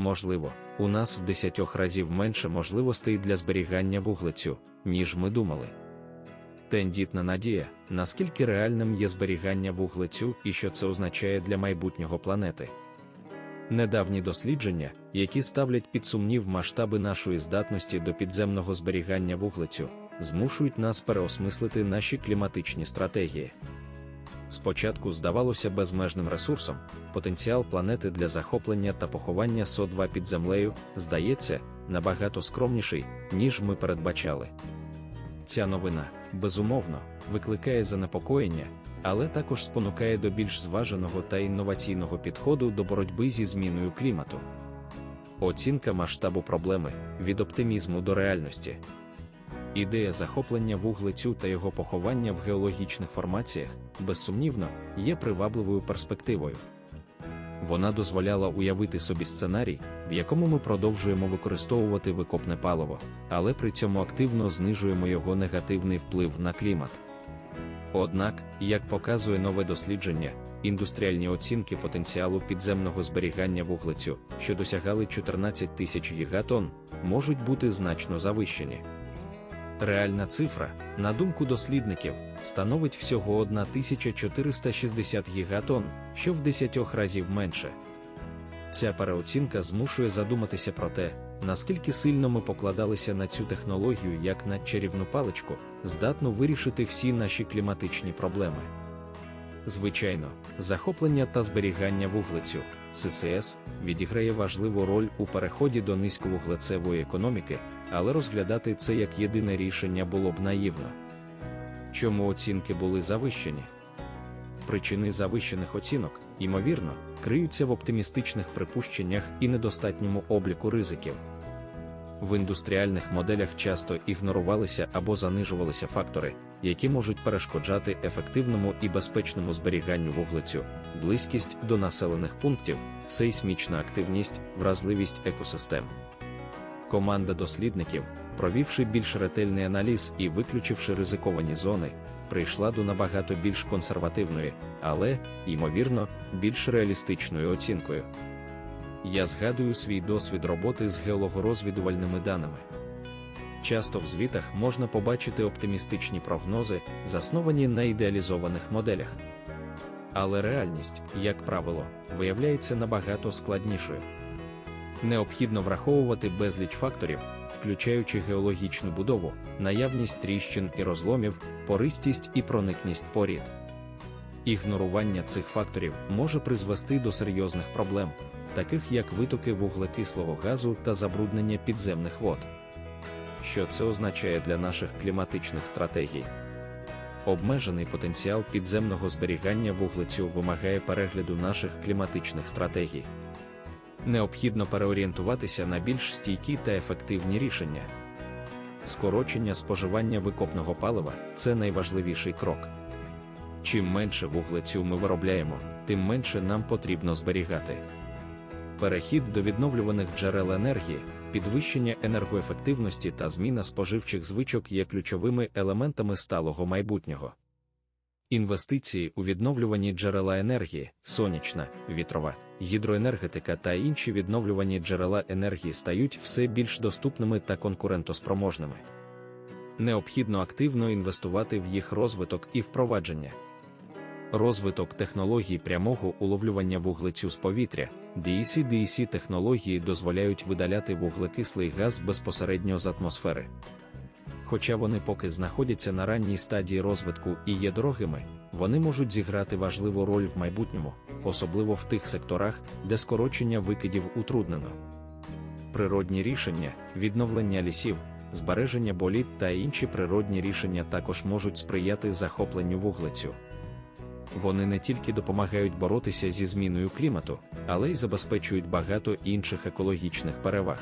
можливо, у нас в десятьох разів менше можливостей для зберігання вуглецю, ніж ми думали. Тендітна надія, наскільки реальним є зберігання вуглецю і що це означає для майбутнього планети. Недавні дослідження, які ставлять під сумнів масштаби нашої здатності до підземного зберігання вуглецю, змушують нас переосмислити наші кліматичні стратегії. Спочатку здавалося безмежним ресурсом, потенціал планети для захоплення та поховання СО2 під землею, здається, набагато скромніший, ніж ми передбачали. Ця новина, безумовно, викликає занепокоєння, але також спонукає до більш зваженого та інноваційного підходу до боротьби зі зміною клімату. Оцінка масштабу проблеми від оптимізму до реальності. Ідея захоплення вуглецю та його поховання в геологічних формаціях, безсумнівно, є привабливою перспективою. Вона дозволяла уявити собі сценарій, в якому ми продовжуємо використовувати викопне паливо, але при цьому активно знижуємо його негативний вплив на клімат. Однак, як показує нове дослідження, індустріальні оцінки потенціалу підземного зберігання вуглецю, що досягали 14 тисяч гігатон, можуть бути значно завищені. Реальна цифра, на думку дослідників, становить всього 1460 гігатон, що в 10 разів менше. Ця переоцінка змушує задуматися про те, наскільки сильно ми покладалися на цю технологію як на чарівну паличку, здатну вирішити всі наші кліматичні проблеми. Звичайно, захоплення та зберігання вуглецю ССС відіграє важливу роль у переході до низьковуглецевої економіки, але розглядати це як єдине рішення було б наївно. Чому оцінки були завищені? Причини завищених оцінок, ймовірно, криються в оптимістичних припущеннях і недостатньому обліку ризиків. В індустріальних моделях часто ігнорувалися або занижувалися фактори, які можуть перешкоджати ефективному і безпечному зберіганню вуглецю, близькість до населених пунктів, сейсмічна активність, вразливість екосистем. Команда дослідників, провівши більш ретельний аналіз і виключивши ризиковані зони, прийшла до набагато більш консервативної, але, ймовірно, більш реалістичною оцінкою. Я згадую свій досвід роботи з геологорозвідувальними даними. Часто в звітах можна побачити оптимістичні прогнози, засновані на ідеалізованих моделях. Але реальність, як правило, виявляється набагато складнішою. Необхідно враховувати безліч факторів, включаючи геологічну будову, наявність тріщин і розломів, пористість і проникність порід. Ігнорування цих факторів може призвести до серйозних проблем, таких як витоки вуглекислого газу та забруднення підземних вод. Що це означає для наших кліматичних стратегій? Обмежений потенціал підземного зберігання вуглецю вимагає перегляду наших кліматичних стратегій. Необхідно переорієнтуватися на більш стійкі та ефективні рішення. Скорочення споживання викопного палива це найважливіший крок. Чим менше вуглецю ми виробляємо, тим менше нам потрібно зберігати. Перехід до відновлюваних джерел енергії, підвищення енергоефективності та зміна споживчих звичок є ключовими елементами сталого майбутнього. Інвестиції у відновлювані джерела енергії, сонячна, вітрова, гідроенергетика та інші відновлювані джерела енергії стають все більш доступними та конкурентоспроможними. Необхідно активно інвестувати в їх розвиток і впровадження. Розвиток технологій прямого уловлювання вуглецю з повітря, DEC-DEC технології дозволяють видаляти вуглекислий газ безпосередньо з атмосфери. Хоча вони поки знаходяться на ранній стадії розвитку і є дорогими, вони можуть зіграти важливу роль в майбутньому, особливо в тих секторах, де скорочення викидів утруднено. Природні рішення, відновлення лісів, збереження боліт та інші природні рішення також можуть сприяти захопленню вуглецю. Вони не тільки допомагають боротися зі зміною клімату, але й забезпечують багато інших екологічних переваг.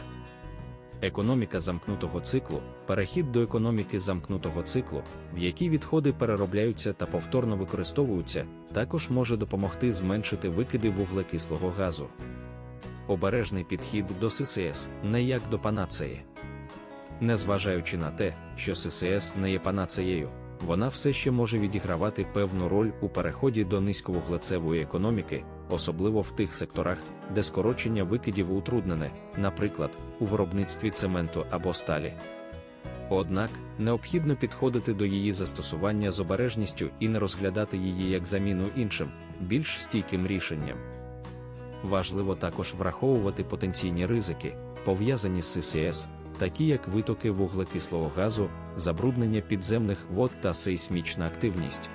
Економіка замкнутого циклу, перехід до економіки замкнутого циклу, в якій відходи переробляються та повторно використовуються, також може допомогти зменшити викиди вуглекислого газу. Обережний підхід до ССС не як до панацеї. Незважаючи на те, що ССС не є панацеєю, вона все ще може відігравати певну роль у переході до низьковуглецевої економіки, особливо в тих секторах, де скорочення викидів утруднене, наприклад, у виробництві цементу або сталі. Однак необхідно підходити до її застосування з обережністю і не розглядати її як заміну іншим, більш стійким рішенням. Важливо також враховувати потенційні ризики, пов'язані з ССС, такі як витоки вуглекислого газу, забруднення підземних вод та сейсмічна активність.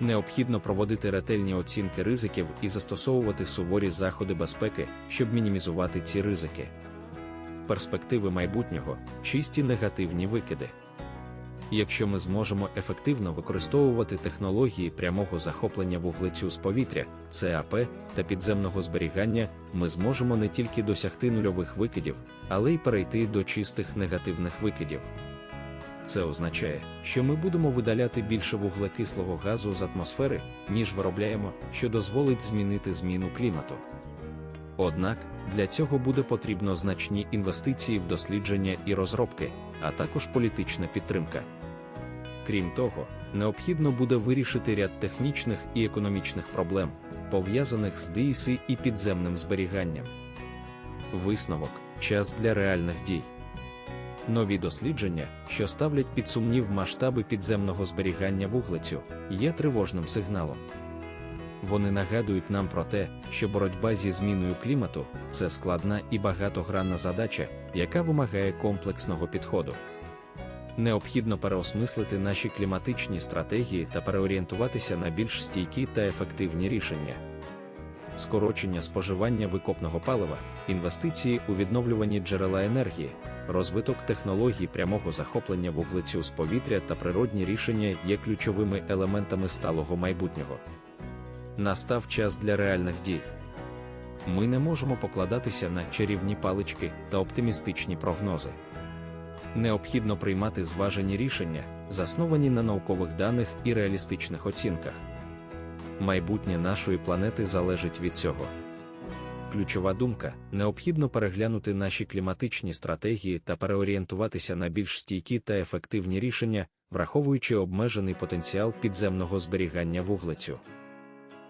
Необхідно проводити ретельні оцінки ризиків і застосовувати суворі заходи безпеки, щоб мінімізувати ці ризики. Перспективи майбутнього чисті негативні викиди. Якщо ми зможемо ефективно використовувати технології прямого захоплення вуглецю з повітря, ЦАП та підземного зберігання, ми зможемо не тільки досягти нульових викидів, але й перейти до чистих негативних викидів. Це означає, що ми будемо видаляти більше вуглекислого газу з атмосфери, ніж виробляємо, що дозволить змінити зміну клімату. Однак для цього буде потрібно значні інвестиції в дослідження і розробки, а також політична підтримка. Крім того, необхідно буде вирішити ряд технічних і економічних проблем, пов'язаних з ДІСи і підземним зберіганням. Висновок час для реальних дій. Нові дослідження, що ставлять під сумнів масштаби підземного зберігання вуглецю, є тривожним сигналом. Вони нагадують нам про те, що боротьба зі зміною клімату це складна і багатогранна задача, яка вимагає комплексного підходу. Необхідно переосмислити наші кліматичні стратегії та переорієнтуватися на більш стійкі та ефективні рішення. Скорочення споживання викопного палива, інвестиції у відновлювані джерела енергії, розвиток технологій прямого захоплення вуглецю з повітря та природні рішення є ключовими елементами сталого майбутнього. Настав час для реальних дій. Ми не можемо покладатися на чарівні палички та оптимістичні прогнози. Необхідно приймати зважені рішення, засновані на наукових даних і реалістичних оцінках. Майбутнє нашої планети залежить від цього. Ключова думка: необхідно переглянути наші кліматичні стратегії та переорієнтуватися на більш стійкі та ефективні рішення, враховуючи обмежений потенціал підземного зберігання вуглецю.